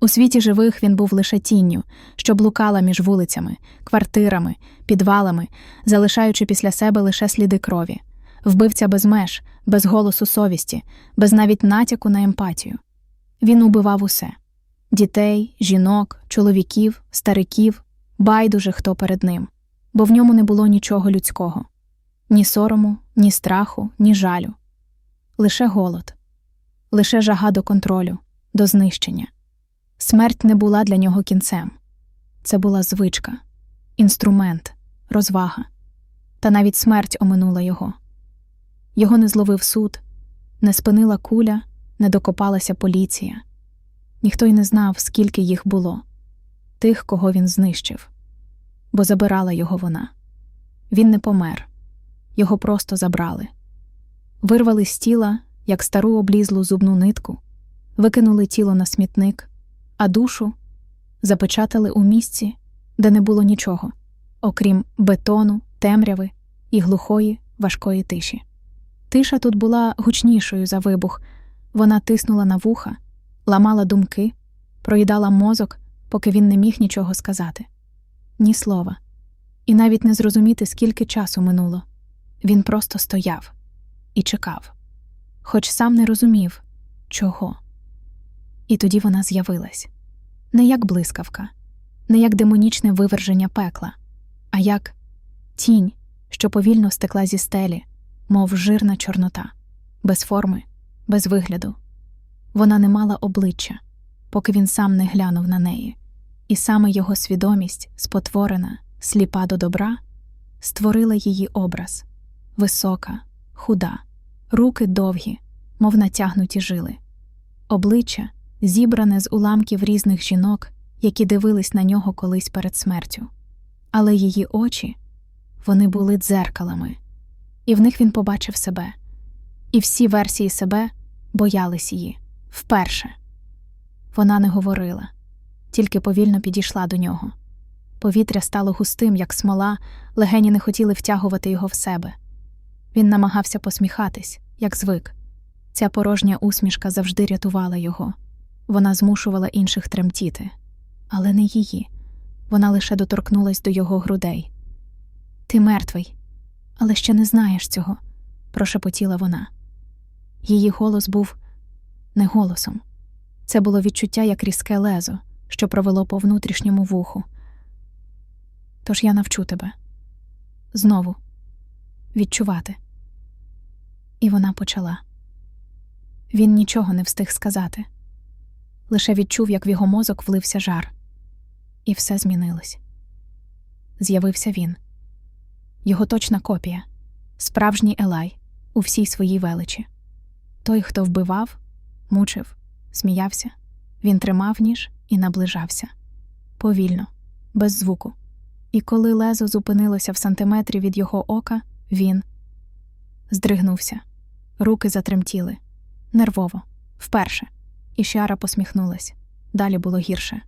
У світі живих він був лише тінню, що блукала між вулицями, квартирами, підвалами, залишаючи після себе лише сліди крові, вбивця без меж, без голосу совісті, без навіть натяку на емпатію. Він убивав усе дітей, жінок, чоловіків, стариків, байдуже хто перед ним, бо в ньому не було нічого людського ні сорому, ні страху, ні жалю. Лише голод, лише жага до контролю, до знищення. Смерть не була для нього кінцем. Це була звичка, інструмент, розвага. Та навіть смерть оминула його. Його не зловив суд, не спинила куля, не докопалася поліція. Ніхто й не знав, скільки їх було тих, кого він знищив, бо забирала його вона. Він не помер, його просто забрали. Вирвали з тіла, як стару облізлу зубну нитку, викинули тіло на смітник, а душу запечатали у місці, де не було нічого, окрім бетону, темряви і глухої, важкої тиші. Тиша тут була гучнішою за вибух, вона тиснула на вуха, ламала думки, проїдала мозок, поки він не міг нічого сказати. Ні слова. І навіть не зрозуміти, скільки часу минуло. Він просто стояв і чекав, хоч сам не розумів, чого. І тоді вона з'явилась не як блискавка, не як демонічне виверження пекла, а як тінь, що повільно стекла зі стелі, мов жирна чорнота, без форми, без вигляду. Вона не мала обличчя, поки він сам не глянув на неї, і саме його свідомість, спотворена, сліпа до добра, створила її образ висока, худа, руки довгі, мов натягнуті жили, обличчя зібране з уламків різних жінок, які дивились на нього колись перед смертю. Але її очі вони були дзеркалами, і в них він побачив себе, і всі версії себе боялись її вперше. Вона не говорила, тільки повільно підійшла до нього. Повітря стало густим, як смола, легені не хотіли втягувати його в себе. Він намагався посміхатись, як звик. Ця порожня усмішка завжди рятувала його. Вона змушувала інших тремтіти, але не її. Вона лише доторкнулась до його грудей. Ти мертвий, але ще не знаєш цього, прошепотіла вона. Її голос був не голосом. Це було відчуття як різке лезо, що провело по внутрішньому вуху. Тож я навчу тебе знову відчувати. І вона почала. Він нічого не встиг сказати, лише відчув, як в його мозок влився жар, і все змінилось. З'явився він, його точна копія, справжній Елай. У всій своїй величі. Той, хто вбивав, мучив, сміявся, він тримав ніж і наближався. Повільно, без звуку. І коли лезо зупинилося в сантиметрі від його ока, він здригнувся, руки затремтіли. Нервово, вперше, і Шіара посміхнулась. Далі було гірше.